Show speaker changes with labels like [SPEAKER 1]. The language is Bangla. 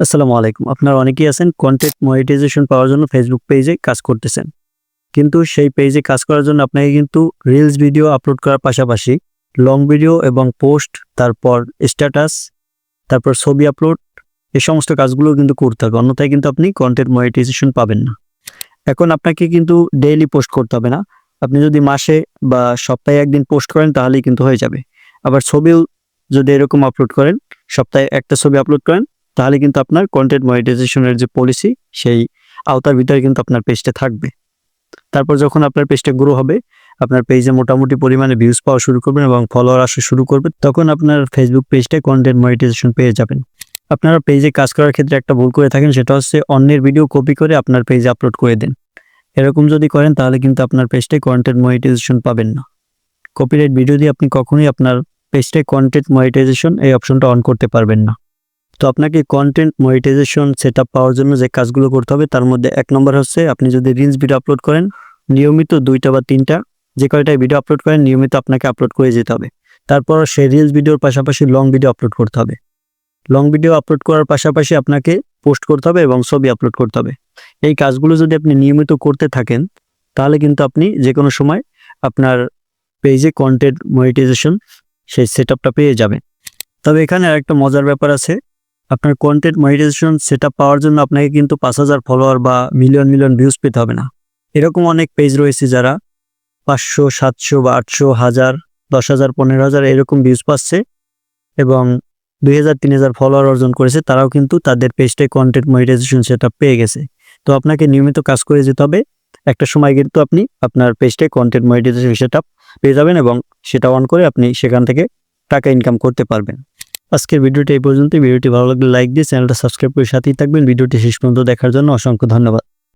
[SPEAKER 1] আসসালামু আলাইকুম। আপনারা অনেকেই আছেন কন্টেন্ট মনিটাইজেশন পাওয়ার জন্য ফেসবুক পেজে কাজ করতেছেন। কিন্তু সেই পেজে কাজ করার জন্য আপনাকে কিন্তু রিলস ভিডিও আপলোড করার পাশাপাশি লং ভিডিও এবং পোস্ট তারপর স্ট্যাটাস তারপর ছবি আপলোড এই সমস্ত কাজগুলো কিন্তু করতে হবে। অন্যথায় কিন্তু আপনি কন্টেন্ট মনিটাইজেশন পাবেন না। এখন আপনাকে কিন্তু ডেইলি পোস্ট করতে হবে না। আপনি যদি মাসে বা সপ্তাহে একদিন পোস্ট করেন তাহলেই কিন্তু হয়ে যাবে। আবার ছবিও যদি এরকম আপলোড করেন, সপ্তাহে একটা ছবি আপলোড করেন তাহলে কিন্তু আপনার কন্টেন্ট মনিটাইজেশনের যে পলিসি সেই আওতার ভিতরে কিন্তু আপনার পেজটা থাকবে। তারপর যখন আপনার পেজটা গ্রো হবে, আপনার পেজে মোটামুটি পরিমাণে ভিউজ পাওয়া শুরু করবেন এবং ফলোয়ার আসা শুরু করবে, তখন আপনার ফেসবুক পেজটা কন্টেন্ট মনিটাইজেশন পেয়ে যাবেন। আপনারা পেজে কাজ করার ক্ষেত্রে একটা ভুল করে থাকেন, সেটা হচ্ছে অন্যের ভিডিও কপি করে আপনার পেজে আপলোড করে দেন। এরকম যদি করেন, তাহলে কিন্তু আপনার পেজটায় কন্টেন্ট মনিটাইজেশন পাবেন না। কপিরাইট ভিডিও দিয়ে আপনি কখনোই আপনার পেজটায় কন্টেন্ট মনিটাইজেশন এই অপশনটা অন করতে পারবেন না। তো আপনাকে কন্টেন্ট মনিটাইজেশন সেট পাওয়ার জন্য যে কাজগুলো করতে হবে, তার মধ্যে এক নম্বর হচ্ছে আপনি যদি রিলস ভিডিও আপলোড করেন, নিয়মিত দুইটা বা তিনটা, যে কয়টাই ভিডিও আপলোড করেন, নিয়মিত আপনাকে আপলোড করে যেতে হবে। তারপর সেই রিলস ভিডিওর পাশাপাশি লং ভিডিও আপলোড করতে হবে। লং ভিডিও আপলোড করার পাশাপাশি আপনাকে পোস্ট করতে হবে এবং ছবি আপলোড করতে হবে। এই কাজগুলো যদি আপনি নিয়মিত করতে থাকেন, তাহলে কিন্তু আপনি যে কোনো সময় আপনার পেজে কন্টেন্ট মনিটাইজেশন সেই সেট পেয়ে যাবেন। তবে এখানে আরেকটা মজার ব্যাপার আছে আপনার কন্টেন্ট মনিটাইজেশন সেট পাওয়ার জন্য আপনাকে কিন্তু পাঁচ হাজার ফলোয়ার বা মিলিয়ন মিলিয়ন ভিউজ পেতে হবে না। এরকম অনেক পেজ রয়েছে যারা পাঁচশো, সাতশো বা আটশো, হাজার, দশ হাজার, পনেরো হাজার এরকম ভিউজ পাচ্ছে এবং দুই হাজার, তিন হাজার ফলোয়ার অর্জন করেছে, তারাও কিন্তু তাদের পেজটায় কন্টেন্ট মনিটাইজেশন সেট পেয়ে গেছে। তো আপনাকে নিয়মিত কাজ করে যেতে হবে। একটা সময় কিন্তু আপনি আপনার পেজটায় কন্টেন্ট মনিটাইজেশন সেট পেয়ে যাবেন এবং সেটা অন করে আপনি সেখান থেকে টাকা ইনকাম করতে পারবেন। আজকের ভিডিওটি এই পর্যন্ত ভিডিওটি ভালো লাগলে লাইক দিয়ে চ্যানেলটা সাবস্ক্রাইব করে সাথেই থাকবেন। ভিডিওটি শেষ পর্যন্ত দেখার জন্য অসংখ্য ধন্যবাদ।